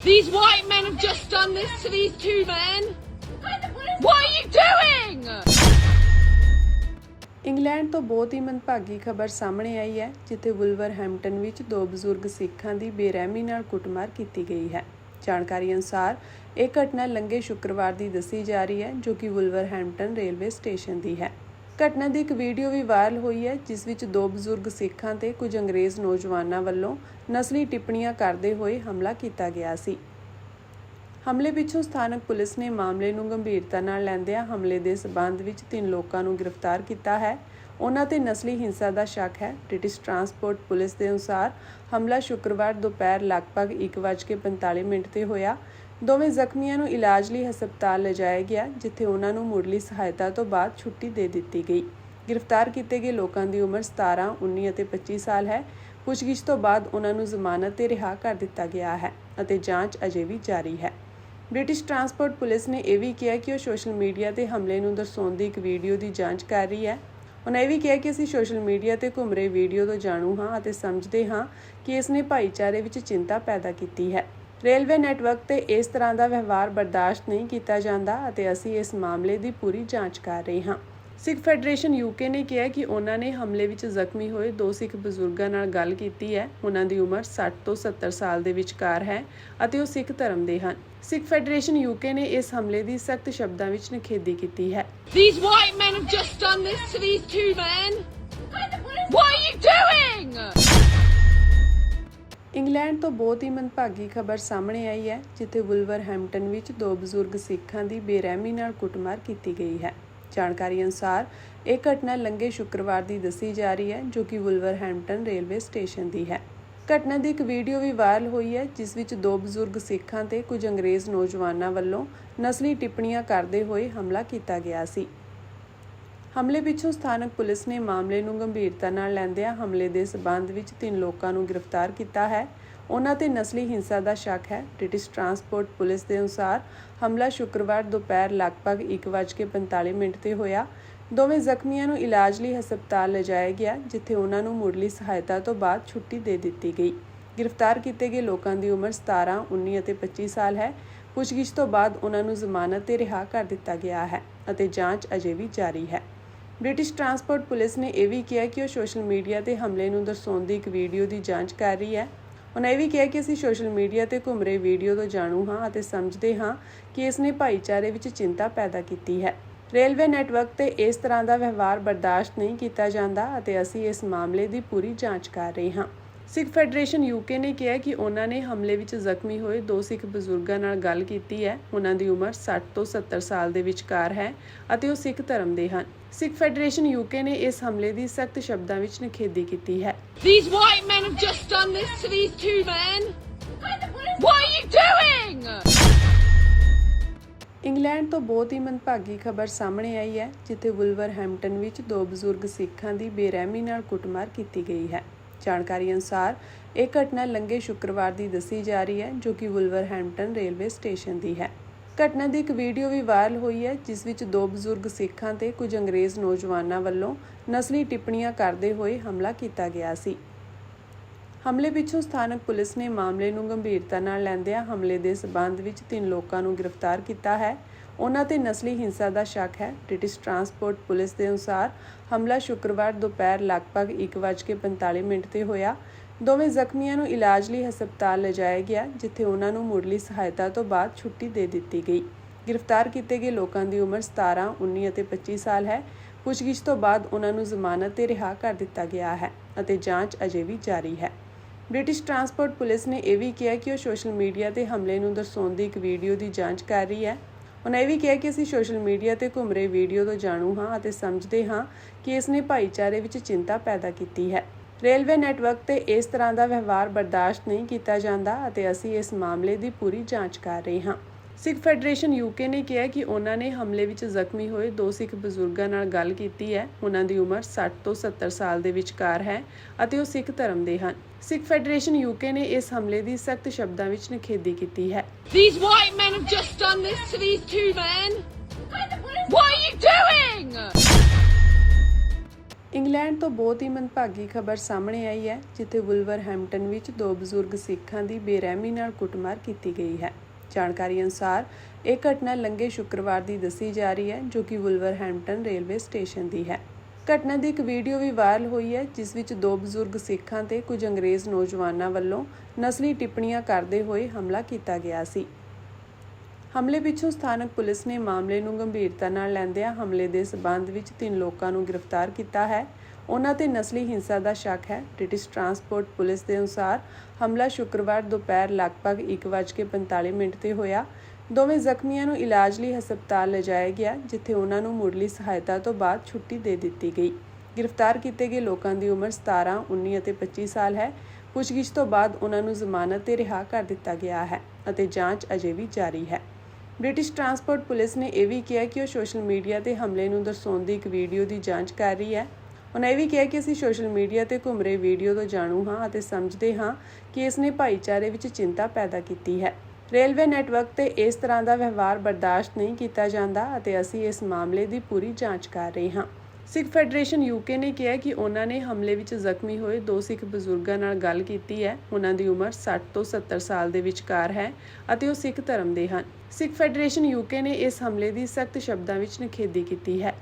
These white men have just done this to these two men. What are you doing? England ਤੋਂ ਬਹੁਤ ਹੀ ਮੰਦਭਾਗੀ ਖਬਰ ਸਾਹਮਣੇ ਆਈ ਹੈ, ਜਿੱਥੇ ਵੁਲਵਰਹੈਂਪਟਨ ਵਿੱਚ ਦੋ ਬਜ਼ੁਰਗ ਸਿੱਖਾਂ ਦੀ ਬੇਰਹਿਮੀ ਨਾਲ ਕੁੱਟਮਾਰ ਕੀਤੀ ਗਈ ਹੈ ਜਾਣਕਾਰੀ ਅਨੁਸਾਰ, ਇਹ ਘਟਨਾ ਲੰਘੇ ਸ਼ੁੱਕਰਵਾਰ ਦੀ ਦੱਸੀ ਜਾ ਰਹੀ ਹੈ, ਜੋ ਕਿ ਵੁਲਵਰਹੈਂਪਟਨ ਰੇਲਵੇ ਸਟੇਸ਼ਨ ਦੀ ਹੈ ਘਟਨਾ ਦੀ ਇੱਕ ਵੀਡੀਓ ਵੀ ਵਾਇਰਲ ਹੋਈ ਹੈ, ਜਿਸ ਵਿੱਚ ਦੋ ਬਜ਼ੁਰਗ ਸਿੱਖਾਂ ਤੇ ਕੁਝ ਅੰਗਰੇਜ਼ ਨੌਜਵਾਨਾਂ ਵੱਲੋਂ ਨਸਲੀ ਟਿੱਪਣੀਆਂ ਕਰਦੇ ਹੋਏ ਹਮਲਾ ਕੀਤਾ ਗਿਆ ਸੀ। ਹਮਲੇ ਪਿੱਛੋਂ ਸਥਾਨਕ ਪੁਲਿਸ ਨੇ ਮਾਮਲੇ ਨੂੰ ਗੰਭੀਰਤਾ ਨਾਲ ਲੈਂਦਿਆਂ ਹਮਲੇ ਦੇ ਸਬੰਧ ਵਿੱਚ ਤਿੰਨ ਲੋਕਾਂ ਨੂੰ ਗ੍ਰਿਫਤਾਰ ਕੀਤਾ ਹੈ। ਉਹਨਾਂ ਤੇ ਨਸਲੀ ਹਿੰਸਾ ਦਾ ਸ਼ੱਕ ਹੈ। ਬ੍ਰਿਟਿਸ਼ ਟਰਾਂਸਪੋਰਟ ਪੁਲਿਸ ਦੇ ਅਨੁਸਾਰ ਹਮਲਾ ਸ਼ੁੱਕਰਵਾਰ ਦੁਪਹਿਰ ਲਗਭਗ 1:45 ਮਿੰਟ ਤੇ ਹੋਇਆ। ਦੋਵੇਂ ਜ਼ਖਮੀਆਂ ਨੂੰ ਇਲਾਜ ਲਈ ਹਸਪਤਾਲ ਲਿਜਾਇਆ ਗਿਆ ਜਿੱਥੇ ਉਹਨਾਂ ਨੂੰ ਮੁੱਢਲੀ ਸਹਾਇਤਾ ਤੋਂ ਬਾਅਦ ਛੁੱਟੀ ਦੇ ਦਿੱਤੀ ਗਈ। ਗ੍ਰਿਫਤਾਰ ਕੀਤੇ ਗਏ ਲੋਕਾਂ ਦੀ ਉਮਰ 17, 19 ਅਤੇ 25 ਸਾਲ ਹੈ। ਪੁੱਛਗਿੱਛ ਤੋਂ ਬਾਅਦ ਉਹਨਾਂ ਨੂੰ ਜ਼ਮਾਨਤ ਤੇ ਰਿਹਾ ਕਰ ਦਿੱਤਾ ਗਿਆ ਹੈ ਅਤੇ ਜਾਂਚ ਅਜੇ ਵੀ ਜਾਰੀ ਹੈ। ਬ੍ਰਿਟਿਸ਼ ਟਰਾਂਸਪੋਰਟ ਪੁਲਿਸ ਨੇ ਇਹ ਵੀ ਕਿਹਾ ਕਿ ਉਹ ਸੋਸ਼ਲ ਮੀਡੀਆ ਤੇ ਹਮਲੇ ਨੂੰ ਦਰਸਾਉਂਦੀ ਇੱਕ ਵੀਡੀਓ ਦੀ ਜਾਂਚ ਕਰ ਰਹੀ ਹੈ। ਉਹਨਾਂ ਇਹ ਵੀ ਕਿਹਾ ਕਿ ਅਸੀਂ ਸੋਸ਼ਲ ਮੀਡੀਆ ਤੇ ਘੁੰਮ ਰਹੇ ਵੀਡੀਓ ਤੋਂ ਜਾਣੂ ਹਾਂ ਅਤੇ ਸਮਝਦੇ ਹਾਂ ਕਿ ਇਸ ਨੇ ਭਾਈਚਾਰੇ ਵਿੱਚ ਚਿੰਤਾ ਪੈਦਾ ਕੀਤੀ ਹੈ। ਰੇਲਵੇ ਨੈਟਵਰਕ ਤੇ ਇਸ ਤਰ੍ਹਾਂ ਦਾ ਵਿਵਹਾਰ ਬਰਦਾਸ਼ਤ ਨਹੀਂ ਕੀਤਾ ਜਾਂਦਾ ਅਤੇ ਅਸੀਂ ਇਸ ਮਾਮਲੇ ਦੀ ਪੂਰੀ ਜਾਂਚ ਕਰ ਰਹੇ ਹਾਂ ਸਿੱਖ ਫੈਡਰੇਸ਼ਨ ਯੂਕੇ ਨੇ ਕਿਹਾ ਕਿ ਉਹਨਾਂ ਨੇ ਹਮਲੇ ਵਿੱਚ ਜ਼ਖਮੀ ਹੋਏ ਦੋ ਸਿੱਖ ਬਜ਼ੁਰਗਾਂ ਨਾਲ ਗੱਲ ਕੀਤੀ ਹੈ ਉਹਨਾਂ ਦੀ ਉਮਰ 60 ਤੋਂ 70 ਸਾਲ ਦੇ ਵਿਚਕਾਰ ਹੈ ਅਤੇ ਉਹ ਸਿੱਖ ਧਰਮ ਦੇ ਹਨ ਸਿੱਖ ਫੈਡਰੇਸ਼ਨ ਯੂਕੇ ਨੇ ਇਸ ਹਮਲੇ ਦੀ ਸਖਤ ਸ਼ਬਦਾਂ ਵਿੱਚ ਨਿਖੇਧੀ ਕੀਤੀ ਹੈ These white men have just done this to these two men. What are you doing? England ਤੋਂ ਬਹੁਤ ਹੀ ਮੰਦਭਾਗੀ ਖਬਰ ਸਾਹਮਣੇ ਆਈ ਹੈ, ਜਿੱਥੇ ਵੁਲਵਰਹੈਂਪਟਨ ਵਿੱਚ ਦੋ ਬਜ਼ੁਰਗ ਸਿੱਖਾਂ ਦੀ ਬੇਰਹਿਮੀ ਨਾਲ ਕੁੱਟਮਾਰ ਕੀਤੀ ਗਈ ਹੈ। ਜਾਣਕਾਰੀ ਅਨੁਸਾਰ, ਇਹ ਘਟਨਾ ਲੰਘੇ ਸ਼ੁੱਕਰਵਾਰ ਦੀ ਦੱਸੀ ਜਾ ਰਹੀ ਹੈ, ਜੋ ਕਿ ਵੁਲਵਰਹੈਂਪਟਨ ਰੇਲਵੇ ਸਟੇਸ਼ਨ ਦੀ ਹੈ। ਘਟਨਾ ਦੀ ਇੱਕ ਵੀਡੀਓ ਵੀ ਵਾਇਰਲ ਹੋਈ ਹੈ, ਜਿਸ ਵਿੱਚ ਦੋ ਬਜ਼ੁਰਗ ਸਿੱਖਾਂ ਤੇ ਕੁਝ ਅੰਗਰੇਜ਼ ਨੌਜਵਾਨਾਂ ਵੱਲੋਂ ਨਸਲੀ ਟਿੱਪਣੀਆਂ ਕਰਦੇ ਹੋਏ ਹਮਲਾ ਕੀਤਾ ਗਿਆ ਸੀ। ਹਮਲੇ ਪਿੱਛੋਂ ਸਥਾਨਕ ਪੁਲਿਸ ਨੇ ਮਾਮਲੇ ਨੂੰ ਗੰਭੀਰਤਾ ਨਾਲ ਲੈਂਦਿਆਂ ਹਮਲੇ ਦੇ ਸਬੰਧ ਵਿੱਚ ਤਿੰਨ ਲੋਕਾਂ ਨੂੰ ਗ੍ਰਿਫਤਾਰ ਕੀਤਾ ਹੈ। ਉਹਨਾਂ ਤੇ ਨਸਲੀ ਹਿੰਸਾ ਦਾ ਸ਼ੱਕ ਹੈ। ਬ੍ਰਿਟਿਸ਼ ਟਰਾਂਸਪੋਰਟ ਪੁਲਿਸ ਦੇ ਅਨੁਸਾਰ ਹਮਲਾ ਸ਼ੁੱਕਰਵਾਰ ਦੁਪਹਿਰ ਲਗਭਗ 1:45 ਮਿੰਟ ਤੇ ਹੋਇਆ। ਦੋਵੇਂ ਜ਼ਖਮੀਆਂ ਨੂੰ ਇਲਾਜ ਲਈ ਹਸਪਤਾਲ ਲਿਜਾਇਆ ਗਿਆ ਜਿੱਥੇ ਉਹਨਾਂ ਨੂੰ ਮੁੱਢਲੀ ਸਹਾਇਤਾ ਤੋਂ ਬਾਅਦ ਛੁੱਟੀ ਦੇ ਦਿੱਤੀ ਗਈ। ਗ੍ਰਿਫਤਾਰ ਕੀਤੇ ਗਏ ਲੋਕਾਂ ਦੀ ਉਮਰ 17, 19 ਅਤੇ 25 ਸਾਲ ਹੈ। ਪੁੱਛਗਿੱਛ ਤੋਂ ਬਾਅਦ ਉਹਨਾਂ ਨੂੰ ਜ਼ਮਾਨਤ ਤੇ ਰਿਹਾ ਕਰ ਦਿੱਤਾ ਗਿਆ ਹੈ ਅਤੇ ਜਾਂਚ ਅਜੇ ਵੀ ਜਾਰੀ ਹੈ। ਬ੍ਰਿਟਿਸ਼ ਟਰਾਂਸਪੋਰਟ ਪੁਲਿਸ ਨੇ ਇਹ ਵੀ ਕਿਹਾ ਕਿ ਉਹ ਸੋਸ਼ਲ ਮੀਡੀਆ ਤੇ ਹਮਲੇ ਨੂੰ ਦਰਸਾਉਂਦੀ ਇੱਕ ਵੀਡੀਓ ਦੀ ਜਾਂਚ ਕਰ ਰਹੀ ਹੈ। ਉਹਨਾਂ ਇਹ ਵੀ ਕਿਹਾ ਕਿ ਅਸੀਂ ਸੋਸ਼ਲ ਮੀਡੀਆ ਤੇ ਘੁੰਮ ਰਹੇ ਵੀਡੀਓ ਤੋਂ ਜਾਣੂ ਹਾਂ ਅਤੇ ਸਮਝਦੇ ਹਾਂ ਕਿ ਇਸ ਨੇ ਭਾਈਚਾਰੇ ਵਿੱਚ ਚਿੰਤਾ ਪੈਦਾ ਕੀਤੀ ਹੈ। ਰੇਲਵੇ ਨੈਟਵਰਕ ਤੇ ਇਸ ਤਰ੍ਹਾਂ ਦਾ ਵਿਵਹਾਰ ਬਰਦਾਸ਼ਤ ਨਹੀਂ ਕੀਤਾ ਜਾਂਦਾ ਅਤੇ ਅਸੀਂ ਇਸ ਮਾਮਲੇ ਦੀ ਪੂਰੀ ਜਾਂਚ ਕਰ ਰਹੇ ਹਾਂ। ਸਿੱਖ ਫੈਡਰੇਸ਼ਨ ਯੂਕੇ ਨੇ ਕਿਹਾ ਕਿ ਉਹਨਾਂ ਨੇ ਹਮਲੇ ਵਿੱਚ ਜ਼ਖਮੀ ਹੋਏ ਦੋ ਸਿੱਖ ਬਜ਼ੁਰਗਾਂ ਨਾਲ ਗੱਲ ਕੀਤੀ ਹੈ ਉਹਨਾਂ ਦੀ ਉਮਰ 60 ਤੋਂ 70 ਸਾਲ ਦੇ ਵਿਚਕਾਰ ਹੈ ਅਤੇ ਉਹ ਸਿੱਖ ਧਰਮ ਦੇ ਹਨ ਸਿੱਖ ਫੈਡਰੇਸ਼ਨ ਯੂਕੇ ਨੇ ਇਸ ਹਮਲੇ ਦੀ ਸਖਤ ਸ਼ਬਦਾਂ ਵਿੱਚ ਨਿਖੇਧੀ ਕੀਤੀ ਹੈ These white men have just done this to these two men. What are you doing? England ਤੋਂ ਬਹੁਤ ਹੀ ਮੰਦਭਾਗੀ ਖਬਰ ਸਾਹਮਣੇ ਆਈ ਹੈ ਜਿੱਥੇ ਵੁਲਵਰਹੈਂਪਟਨ ਵਿੱਚ ਦੋ ਬਜ਼ੁਰਗ ਸਿੱਖਾਂ ਦੀ ਬੇਰਹਿਮੀ ਨਾਲ ਕੁੱਟਮਾਰ ਕੀਤੀ ਗਈ ਹੈ ਜਾਣਕਾਰੀ ਅਨੁਸਾਰ, ਇਹ ਘਟਨਾ ਲੰਘੇ ਸ਼ੁੱਕਰਵਾਰ ਦੀ ਦੱਸੀ ਜਾ ਰਹੀ ਹੈ, ਜੋ ਕਿ ਵੁਲਵਰਹੈਂਪਟਨ ਰੇਲਵੇ ਸਟੇਸ਼ਨ ਦੀ ਹੈ। ਘਟਨਾ ਦੀ ਇੱਕ ਵੀਡੀਓ ਵੀ ਵਾਇਰਲ ਹੋਈ ਹੈ, ਜਿਸ ਵਿੱਚ ਦੋ ਬਜ਼ੁਰਗ ਸਿੱਖਾਂ ਤੇ ਕੁਝ ਅੰਗਰੇਜ਼ ਨੌਜਵਾਨਾਂ ਵੱਲੋਂ ਨਸਲੀ ਟਿੱਪਣੀਆਂ ਕਰਦੇ ਹੋਏ ਹਮਲਾ ਕੀਤਾ ਗਿਆ ਸੀ। ਹਮਲੇ ਪਿੱਛੋਂ ਸਥਾਨਕ ਪੁਲਿਸ ਨੇ ਮਾਮਲੇ ਨੂੰ ਗੰਭੀਰਤਾ ਨਾਲ ਲੈਂਦਿਆਂ ਹਮਲੇ ਦੇ ਸਬੰਧ ਵਿੱਚ ਤਿੰਨ ਲੋਕਾਂ ਨੂੰ ਗ੍ਰਿਫਤਾਰ ਕੀਤਾ ਹੈ। ਉਹਨਾਂ ਤੇ ਨਸਲੀ ਹਿੰਸਾ ਦਾ ਸ਼ੱਕ ਹੈ। ਬ੍ਰਿਟਿਸ਼ ਟਰਾਂਸਪੋਰਟ ਪੁਲਿਸ ਦੇ ਅਨੁਸਾਰ ਹਮਲਾ ਸ਼ੁੱਕਰਵਾਰ ਦੁਪਹਿਰ ਲਗਭਗ 1:45 ਮਿੰਟ ਤੇ ਹੋਇਆ। ਦੋਵੇਂ ਜ਼ਖਮੀਆਂ ਨੂੰ ਇਲਾਜ ਲਈ ਹਸਪਤਾਲ ਲਿਜਾਇਆ ਗਿਆ ਜਿੱਥੇ ਉਹਨਾਂ ਨੂੰ ਮੁੱਢਲੀ ਸਹਾਇਤਾ ਤੋਂ ਬਾਅਦ ਛੁੱਟੀ ਦੇ ਦਿੱਤੀ ਗਈ। ਗ੍ਰਿਫਤਾਰ ਕੀਤੇ ਗਏ ਲੋਕਾਂ ਦੀ ਉਮਰ 17, 19 ਅਤੇ 25 ਸਾਲ ਹੈ। ਪੁੱਛਗਿੱਛ ਤੋਂ ਬਾਅਦ ਉਹਨਾਂ ਨੂੰ ਜ਼ਮਾਨਤ ਤੇ ਰਿਹਾ ਕਰ ਦਿੱਤਾ ਗਿਆ ਹੈ ਅਤੇ ਜਾਂਚ ਅਜੇ ਵੀ ਜਾਰੀ ਹੈ। ਬ੍ਰਿਟਿਸ਼ ਟਰਾਂਸਪੋਰਟ ਪੁਲਿਸ ਨੇ ਇਹ ਵੀ ਕਿਹਾ ਕਿ ਉਹ ਸੋਸ਼ਲ ਮੀਡੀਆ ਤੇ ਹਮਲੇ ਨੂੰ ਦਰਸਾਉਂਦੀ ਇੱਕ ਵੀਡੀਓ ਦੀ ਜਾਂਚ ਕਰ ਰਹੀ ਹੈ। ਉਹਨਾਂ ਇਹ ਵੀ ਕਿਹਾ ਕਿ ਅਸੀਂ ਸੋਸ਼ਲ ਮੀਡੀਆ ਤੇ ਘੁੰਮ ਰਹੇ ਵੀਡੀਓ ਤੋਂ ਜਾਣੂ ਹਾਂ ਅਤੇ ਸਮਝਦੇ ਹਾਂ ਕਿ ਇਸ ਨੇ ਭਾਈਚਾਰੇ ਵਿੱਚ ਚਿੰਤਾ ਪੈਦਾ ਕੀਤੀ ਹੈ। ਰੇਲਵੇ ਨੈਟਵਰਕ ਤੇ ਇਸ ਤਰ੍ਹਾਂ ਦਾ ਵਿਵਹਾਰ ਬਰਦਾਸ਼ਤ ਨਹੀਂ ਕੀਤਾ ਜਾਂਦਾ ਅਤੇ ਅਸੀਂ ਇਸ ਮਾਮਲੇ ਦੀ ਪੂਰੀ ਜਾਂਚ ਕਰ ਰਹੇ ਹਾਂ। ਸਿੱਖ ਫੈਡਰੇਸ਼ਨ ਯੂਕੇ ਨੇ ਕਿਹਾ ਕਿ ਉਹਨਾਂ ਨੇ ਹਮਲੇ ਵਿੱਚ ਜ਼ਖਮੀ ਹੋਏ ਦੋ ਸਿੱਖ ਬਜ਼ੁਰਗਾਂ ਨਾਲ ਗੱਲ ਕੀਤੀ ਹੈ ਉਹਨਾਂ ਦੀ ਉਮਰ 60 ਤੋਂ 70 ਸਾਲ ਦੇ ਵਿਚਕਾਰ ਹੈ ਅਤੇ ਉਹ ਸਿੱਖ ਧਰਮ ਦੇ ਹਨ ਸਿੱਖ ਫੈਡਰੇਸ਼ਨ ਯੂਕੇ ਨੇ ਇਸ ਹਮਲੇ ਦੀ ਸਖਤ ਸ਼ਬਦਾਂ ਵਿੱਚ ਨਿਖੇਧੀ ਕੀਤੀ ਹੈ These white men have just done this to these two men. What are you doing? England ਤੋਂ ਬਹੁਤ ਹੀ ਮੰਦਭਾਗੀ ਖਬਰ ਸਾਹਮਣੇ ਆਈ ਹੈ ਜਿੱਥੇ ਵੁਲਵਰਹੈਂਪਟਨ ਵਿੱਚ ਦੋ ਬਜ਼ੁਰਗ ਸਿੱਖਾਂ ਦੀ ਬੇਰਹਿਮੀ ਨਾਲ ਕੁੱਟਮਾਰ ਕੀਤੀ ਗਈ ਹੈ ਜਾਣਕਾਰੀ ਅਨੁਸਾਰ, ਇਹ ਘਟਨਾ ਲੰਘੇ ਸ਼ੁੱਕਰਵਾਰ ਦੀ ਦੱਸੀ ਜਾ ਰਹੀ ਹੈ, ਜੋ ਕਿ ਵੁਲਵਰਹੈਂਪਟਨ ਰੇਲਵੇ ਸਟੇਸ਼ਨ ਦੀ ਹੈ। ਘਟਨਾ ਦੀ ਇੱਕ ਵੀਡੀਓ ਵੀ ਵਾਇਰਲ ਹੋਈ ਹੈ, ਜਿਸ ਵਿੱਚ ਦੋ ਬਜ਼ੁਰਗ ਸਿੱਖਾਂ ਤੇ ਕੁਝ ਅੰਗਰੇਜ਼ ਨੌਜਵਾਨਾਂ ਵੱਲੋਂ ਨਸਲੀ ਟਿੱਪਣੀਆਂ ਕਰਦੇ ਹੋਏ ਹਮਲਾ ਕੀਤਾ ਗਿਆ ਸੀ। ਹਮਲੇ ਪਿੱਛੋਂ ਸਥਾਨਕ ਪੁਲਿਸ ਨੇ ਮਾਮਲੇ ਨੂੰ ਗੰਭੀਰਤਾ ਨਾਲ ਲੈਂਦਿਆਂ ਹਮਲੇ ਦੇ ਸਬੰਧ ਵਿੱਚ ਤਿੰਨ ਲੋਕਾਂ ਨੂੰ ਗ੍ਰਿਫਤਾਰ ਕੀਤਾ ਹੈ। ਉਹਨਾਂ ਤੇ ਨਸਲੀ ਹਿੰਸਾ ਦਾ ਸ਼ੱਕ ਹੈ। ਬ੍ਰਿਟਿਸ਼ ਟਰਾਂਸਪੋਰਟ ਪੁਲਿਸ ਦੇ ਅਨੁਸਾਰ ਹਮਲਾ ਸ਼ੁੱਕਰਵਾਰ ਦੁਪਹਿਰ ਲਗਭਗ 1:45 ਮਿੰਟ ਤੇ ਹੋਇਆ। ਦੋਵੇਂ ਜ਼ਖਮੀਆਂ ਨੂੰ ਇਲਾਜ ਲਈ ਹਸਪਤਾਲ ਲਿਜਾਇਆ ਗਿਆ ਜਿੱਥੇ ਉਹਨਾਂ ਨੂੰ ਮੁੱਢਲੀ ਸਹਾਇਤਾ ਤੋਂ ਬਾਅਦ ਛੁੱਟੀ ਦੇ ਦਿੱਤੀ ਗਈ। ਗ੍ਰਿਫਤਾਰ ਕੀਤੇ ਗਏ ਲੋਕਾਂ ਦੀ ਉਮਰ 17, 19 ਅਤੇ 25 ਸਾਲ ਹੈ। ਪੁੱਛਗਿੱਛ ਤੋਂ ਬਾਅਦ ਉਹਨਾਂ ਨੂੰ ਜ਼ਮਾਨਤ ਤੇ ਰਿਹਾ ਕਰ ਦਿੱਤਾ ਗਿਆ ਹੈ ਅਤੇ ਜਾਂਚ ਅਜੇ ਵੀ ਜਾਰੀ ਹੈ। ਬ੍ਰਿਟਿਸ਼ ਟਰਾਂਸਪੋਰਟ ਪੁਲਿਸ ਨੇ ਇਹ ਵੀ ਕਿਹਾ ਕਿ ਉਹ ਸੋਸ਼ਲ ਮੀਡੀਆ ਤੇ ਹਮਲੇ ਨੂੰ ਦਰਸਾਉਂਦੀ ਇੱਕ ਵੀਡੀਓ ਦੀ ਜਾਂਚ ਕਰ ਰਹੀ ਹੈ। ਉਹਨਾਂ ਇਹ ਵੀ ਕਿਹਾ ਕਿ ਅਸੀਂ ਸੋਸ਼ਲ ਮੀਡੀਆ ਤੇ ਘੁੰਮ ਰਹੇ ਵੀਡੀਓ ਤੋਂ ਜਾਣੂ ਹਾਂ ਅਤੇ ਸਮਝਦੇ ਹਾਂ ਕਿ ਇਸ ਨੇ ਭਾਈਚਾਰੇ ਵਿੱਚ ਚਿੰਤਾ ਪੈਦਾ ਕੀਤੀ ਹੈ। ਰੇਲਵੇ ਨੈਟਵਰਕ ਤੇ ਇਸ ਤਰ੍ਹਾਂ ਦਾ ਵਿਵਹਾਰ ਬਰਦਾਸ਼ਤ ਨਹੀਂ ਕੀਤਾ ਜਾਂਦਾ ਅਤੇ ਅਸੀਂ ਇਸ ਮਾਮਲੇ ਦੀ ਪੂਰੀ ਜਾਂਚ ਕਰ ਰਹੇ ਹਾਂ। ਸਿੱਖ ਫੈਡਰੇਸ਼ਨ ਯੂਕੇ ਨੇ ਕਿਹਾ ਕਿ ਉਹਨਾਂ ਨੇ ਹਮਲੇ ਵਿੱਚ ਜ਼ਖਮੀ ਹੋਏ ਦੋ ਸਿੱਖ ਬਜ਼ੁਰਗਾਂ ਨਾਲ ਗੱਲ ਕੀਤੀ ਹੈ। ਉਹਨਾਂ ਦੀ ਉਮਰ 60 ਤੋਂ 70 ਸਾਲ ਦੇ ਵਿਚਕਾਰ ਹੈ ਅਤੇ ਉਹ ਸਿੱਖ ਧਰਮ ਦੇ ਹਨ। ਸਿੱਖ ਫੈਡਰੇਸ਼ਨ ਯੂਕੇ ਨੇ ਇਸ ਹਮਲੇ ਦੀ ਸਖਤ ਸ਼ਬਦਾਂ ਵਿੱਚ ਨਿਖੇਧੀ ਕੀਤੀ ਹੈ।